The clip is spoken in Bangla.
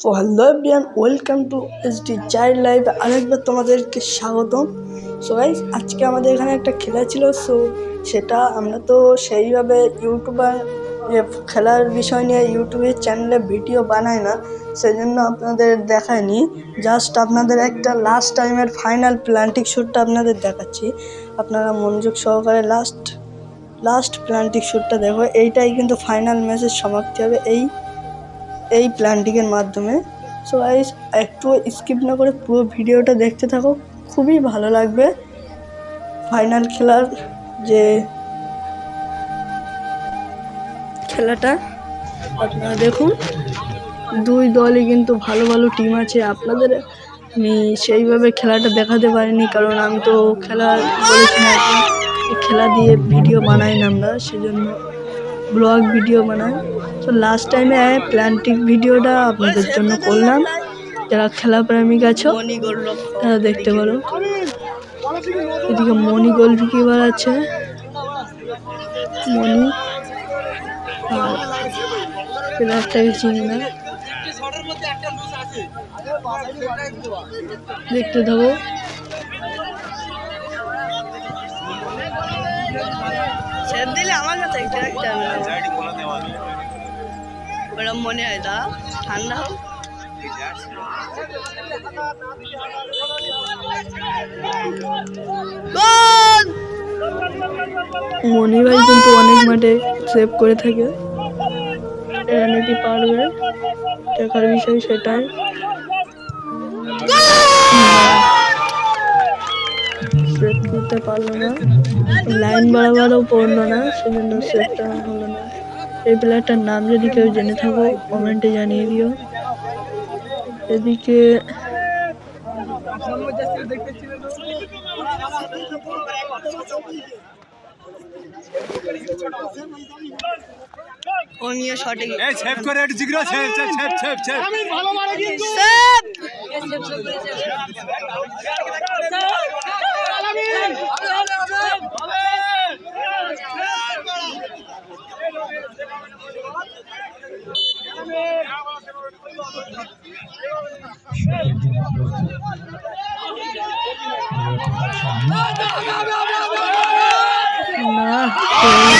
So hello everyone, welcome to S D child life. আরেকবার তোমাদেরকে স্বাগতম। সো গাইস আজকে আমাদের এখানে একটা খেলা ছিল সো সেটা আমরা তো সেইভাবে ইউটিউবার খেলার বিষয় নিয়ে ইউটিউবের চ্যানেলে ভিডিও বানাই না সেই জন্য আপনাদের দেখায়নি জাস্ট আপনাদের একটা লাস্ট টাইমের ফাইনাল প্ল্যান্টিক শ্যুটটা আপনাদের দেখাচ্ছি। আপনারা মনোযোগ সহকারে লাস্ট লাস্ট প্ল্যান্টিক শ্যুটটা দেখো। এইটাই কিন্তু ফাইনাল ম্যাচের সমাপ্তি হবে। এই এই প্ল্যান্টিংয়ের মাধ্যমে। সো গাইস একটু স্কিপ না করে পুরো ভিডিওটা দেখতে থাকো, খুবই ভালো লাগবে। ফাইনাল খেলার যে খেলাটা, আপনারা দেখুন, দুই দলই কিন্তু ভালো ভালো টিম আছে। আপনাদের আমি সেইভাবে খেলাটা দেখাতে পারিনি, কারণ আমি তো খেলা বলেছি খেলা দিয়ে ভিডিও বানাই না আমরা, সেজন্য ব্লগ ভিডিও বানাই। তো লাস্ট টাইমে প্ল্যান্টিক ভিডিওটা আপনাদের জন্য করলাম। যারা খেলা প্রেমিক আছো তারা দেখতে পারো। এদিকে মণি গোলকিপার আছে মণি, আর চিনি না দেখতে থাকো। দিলে আমার কাছে একটা মনে হয় তা। ঠান্ডা হোক। মনি ভাই কিন্তু অনেক মাঠে সেভ করে থাকে। এখানে নাকি পারবে। দেখার বিষয় সেটাই। সেভ করতে পারল না। লাইন বরাবরও পড়ল না সেজন্য সেভটা হলো না। এই প্লেয়ারটার নাম যদি কেউ জেনে থাকো কমেন্টে জানিয়ে দিও। এদিকে ও নিয়ে শটে এই সেভ করে একটু Jigra save save save save save. না